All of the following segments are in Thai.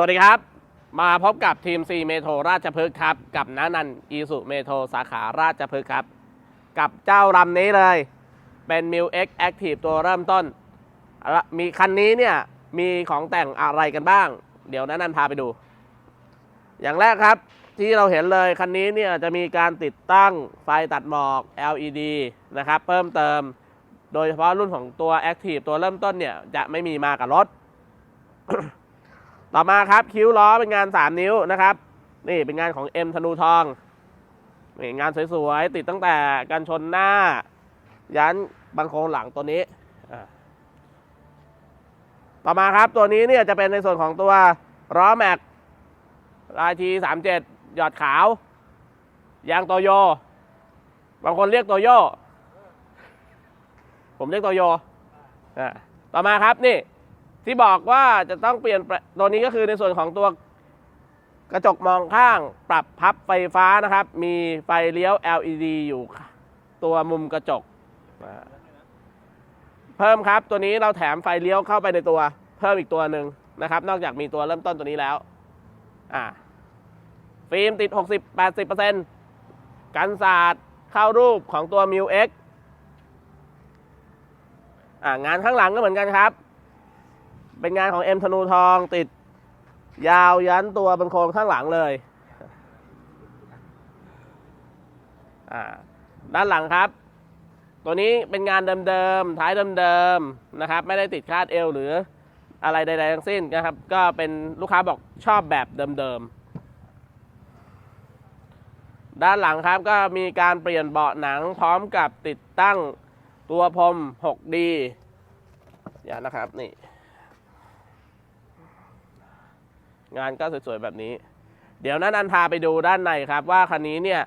สวัสดีครับ มาพบกับทีม C เมโทรราชพฤกษ์ครับ กับน้านันอีสุเมโทรสาขาราชพฤกษ์ครับ กับเจ้าลำนี้เลย เป็น m i l X Active ตัวเริ่มต้น มีคันนี้เนี่ย มีของแต่งอะไรกันบ้าง เดี๋ยวน้านันพาไปดู อย่างแรกครับที่เราเห็นเลย คันนี้เนี่ยจะมีการติดตั้งไฟตัดหมอก LED นะครับ เพิ่มเติม โดยเฉพาะรุ่นของตัว Active ตัวเริ่มต้นเนี่ยจะไม่มีมากับรถ ต่อมาครับคิ้วล้อเป็นงาน 3 นิ้วนะครับ นี่เป็นงานของ M ธนูทองนี่งานสวยๆ ติดตั้งแต่กันชนหน้า ยันบังโครงหลังตัวนี้ ต่อมาครับตัวนี้เนี่ยจะเป็นในส่วนของตัวล้อแม็กลายที37หยอดขาว ยางโตโย บางคนเรียกโตโย ผมเรียกโตโยต่อมาครับนี่ ที่บอกว่าจะต้องเปลี่ยนตัวนี้ก็คือในส่วนของตัวกระจกมองข้างปรับพับไฟฟ้านะครับ มีไฟเลี้ยว LED อยู่ตัวมุมกระจก เพิ่มครับตัวนี้เราแถมไฟเลี้ยวเข้าไปในตัว เพิ่มอีกตัวหนึ่งนะครับ นอกจากมีตัวเริ่มต้นตัวนี้แล้ว อ่า ฟิล์มติด 60-80%กันศาสตร์เข้ารูปของตัว m i u X อ่างานข้างหลังก็เหมือนกันครับ เป็นงานของเอ็มธนูทองติด ยาวยันตัวบนโครงข้างหลังเลยอ่าด้านหลังครับ ตัวนี้เป็นงานเดิมๆท้ายเดิมๆนะครับ ไม่ได้ติดคาดเอวหรืออะไรใดๆทั้งสิ้นนะครับ ก็เป็นลูกค้าบอกชอบแบบเดิมๆ ด้านหลังครับก็มีการเปลี่ยนเบาะหนังพร้อมกับติดตั้งตัวพรม 6D อย่านะครับนี่ งานก็สวยๆแบบนี้ เดี๋ยวนั้นอันพาไปดูด้านในครับ ว่าคันนี้เนี่ย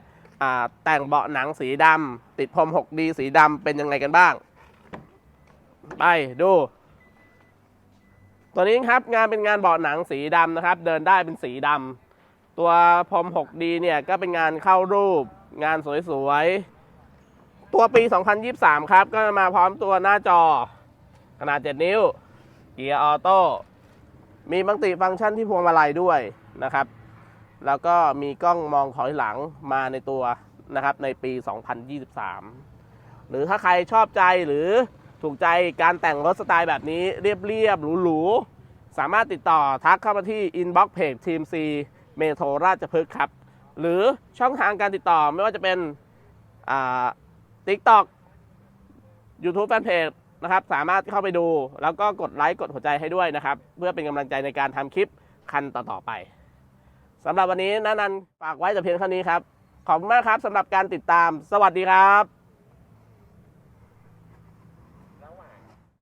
แต่งเบาะหนังสีดำติดพรม 6D สีดำเป็นยังไงกันบ้าง ไปดู ตัวนี้ครับงานเป็นงานเบาะหนังสีดำนะครับ เดินได้เป็นสีดำตัวพรม 6D เนี่ยก็เป็นงานเข้ารูป งานสวยๆ ตัวปี 2023 ครับ ก็มาพร้อมตัวหน้าจอ ขนาด 7 นิ้ว เกียร์ออโต้ มีมัลติฟังก์ชันที่พวงมาลัยด้วยนะครับ แล้วก็มีกล้องมองถอยหลังมาในตัวนะครับในปี 2023 หรือถ้าใครชอบใจหรือถูกใจการแต่งรถสไตล์แบบนี้เรียบๆหรูๆ สามารถติดต่อทักเข้ามาที่ inbox page ทีม C เมโทรราชพฤกษ์ครับ หรือช่องทางการติดต่อไม่ว่าจะเป็นอ่า TikTok YouTube Fanpage นะครับ สามารถเข้าไปดูแล้วก็กดไลค์กดหัวใจให้ด้วยนะครับ เพื่อเป็นกำลังใจในการทำคลิปคันต่อๆไปสำหรับวันนี้นันันฝากไว้แต่เพียงเท่านี้ครับ ขอบคุณมากครับสำหรับการติดตาม สวัสดีครับ